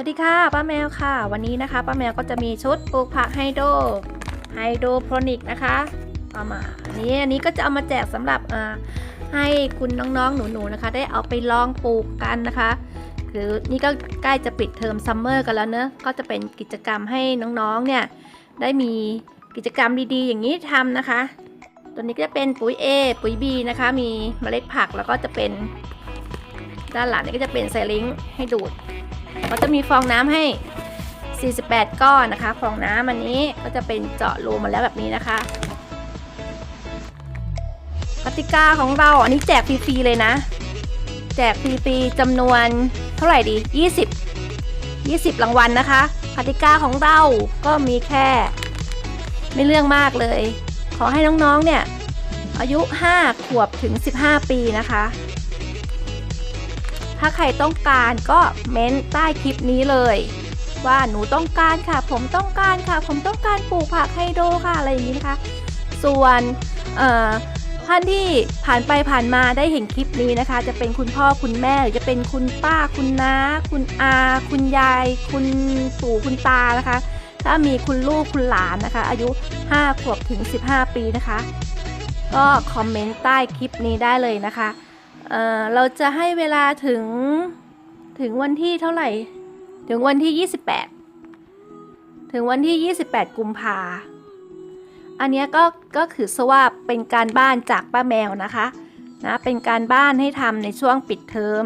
วัสดีค่ะป้าแมวค่ะ วันนี้นะคะป้าแมวก็จะมีชุดปลูกผักไฮโดรไฮโดรโปรนิกนะคะเอามาอันนี้อันนี้ก็จะเอามาแจกสำหรับให้คุณน้องๆ หนูๆนะคะ ได้เอาไปลองปลูกกันนะคะคือนี่ก็ใกล้จะปิดเทอมซัมเมอร์กันแล้วเนอะก็จะเป็นกิจกรรมให้น้องๆเนี่ยได้มีกิจกรรมดีๆ อย่างนี้ทำนะคะ ตัวนี้ก็จะเป็นปุ๋ย A ปุ๋ย B นะคะ มีเมล็ดผักแล้วก็จะเป็นด้านหลังนี่ก็จะเป็นไซลิงค์ให้ดูด ก็จะมีฟองน้ำให้ 48 ก้อนนะคะ ฟองน้ำอันนี้ก็จะเป็นเจาะรูมาแล้วแบบนี้นะคะ กติกาของเราอันนี้แจกฟรีๆเลยนะ แจกฟรีๆจำนวนเท่าไหร่ดี 20 20 รางวัลนะคะกติกาของเราก็มีแค่ ไม่เรื่องมากเลย ขอให้น้องๆเนี่ยอายุ 5 ขวบถึง 15 ปีนะคะ ถ้าใครต้องการก็เม้นใต้คลิปนี้เลย ว่าหนูต้องการค่ะ ผมต้องการค่ะ ผมต้องการปลูกผักไฮโดรค่ะอะไรอย่างนี้นะคะ ส่วนเอ่อท่านที่ผ่านไปผ่านมาได้เห็นคลิปนี้นะคะ จะเป็นคุณพ่อคุณแม่หรือจะเป็นคุณป้าคุณน้า คุณอา คุณยาย คุณปู่คุณตานะคะ ถ้ามีคุณลูกคุณหลานนะคะ อายุ 5 ขวบถึง 15 ปีนะคะ ก็คอมเมนต์ใต้คลิปนี้ได้เลยนะคะ เอ่อเราจะให้เวลาถึงถึงวันที่เท่าไหร่ ถึงวันที่ 28 ถึงวันที่ 28 กุมภาอันเนี้ยก็ก็คือสว่าเป็นการบ้านจากป้าแมวนะคะนะเป็นการบ้านให้ทำในช่วงปิดเทอม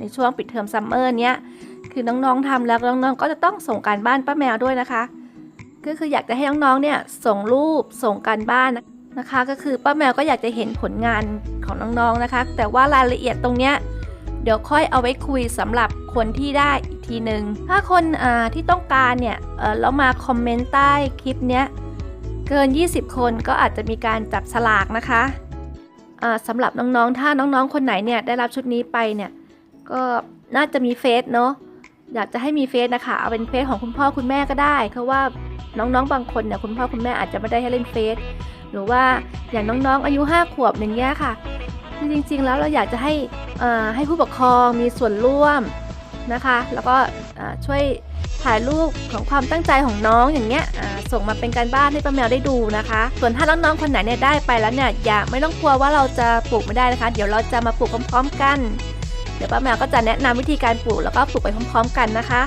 ในช่วงปิดเทอมซัมเมอร์เนี้ยคือน้องๆทำแล้วน้องๆก็จะต้องส่งการบ้านป้าแมวด้วยนะคะ ก็คืออยากจะให้น้องๆเนี่ยส่งรูปส่งการบ้านนะ นะคะ ก็คือป้าแมวก็อยากจะเห็นผลงานของน้องๆนะคะ แต่ว่ารายละเอียดตรงเนี้ยเดี๋ยวค่อยเอาไว้คุยสำหรับคนที่ได้อีกทีหนึ่งถ้าคนาที่ต้องการเนี่ยเออแล้วมาคอมเมนต์ใต้คลิปเนี้ยเกิน 20 คนก็อาจจะมีการจับฉลากนะคะสำหรับน้องๆ ถ้าน้องๆ คนไหนเนี่ยได้รับชุดนี้ไปเนี่ยก็น่าจะมีเฟซเนาะอยากจะให้มีเฟซนะคะเอาเป็นเฟซของคุณพ่อคุณแม่ก็ได้เพราะว่าน้องๆ บางคนเนี่ยคุณพ่อคุณแม่อาจจะไม่ได้ให้เล่นเฟซ หรือว่าอย่างน้องๆอายุ 5 ขวบอย่างเงี้ยค่ะ จริงๆแล้วเราอยากจะให้ให้ผู้ปกครองมีส่วนร่วมนะคะ แล้วก็ช่วยถ่ายรูปของความตั้งใจของน้องอย่างเงี้ยส่งมาเป็นการบ้านให้ป้าแมวได้ดูนะคะ ส่วนถ้าน้องๆคนไหนเนี่ยได้ไปแล้วเนี่ยอย่าไม่ต้องกลัวว่าเราจะปลูกไม่ได้นะคะ เดี๋ยวเราจะมาปลูกพร้อมๆกัน เดี๋ยวป้าแมวก็จะแนะนำวิธีการปลูกแล้วก็ปลูกไปพร้อม ๆ กันนะคะ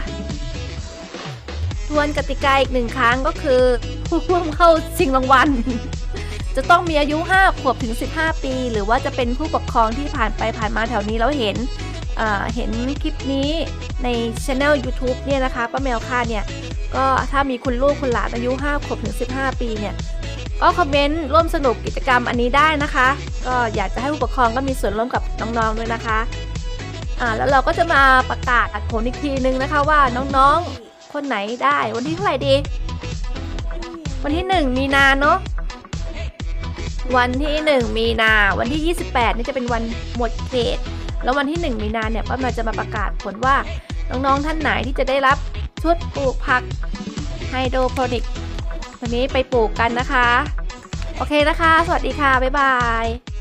ทวนกติกาอีกหนึ่งครั้งก็คือผู้ร่วมเข้าชิงรางวัล จะต้องมีอายุ 5 ขวบถึง 15 ปี หรือว่าจะเป็นผู้ปกครองที่ผ่านไปผ่านมาแถวนี้แล้วเห็นเห็นคลิปนี้ในช anel YouTube เนี่ยนะคะป้าแมวค่าเนี่ยก็ถ้ามีคุณลูกคุณหลานอายุ 5 ขวบถึง 15 ปีเนี่ยก็คอมเมนต์ร่วมสนุกกิจกรรมอันนี้ได้นะคะ ก็อยากจะให้ผู้ปกครองก็มีส่วนร่วมกับน้องๆด้วยนะคะอ่าแล้วเราก็จะมาประกาศผลอีกทีนึงนะคะว่าน้องๆคนไหนได้วันที่เท่าไหร่ดี วันที่ 1 มีนาเนาะ วันที่ 1 มีนา วันที่ 28 นี่จะเป็นวันหมดเขต แล้ววันที่ 1 มีนาเนี่ยป้าแมวจะมาประกาศผลว่าน้องๆท่านไหนที่จะได้รับชุดปลูกผักไฮโดรโปรนิกวันนี้ไปปลูกกันนะคะ โอเคนะคะ สวัสดีค่ะ บ๊ายบาย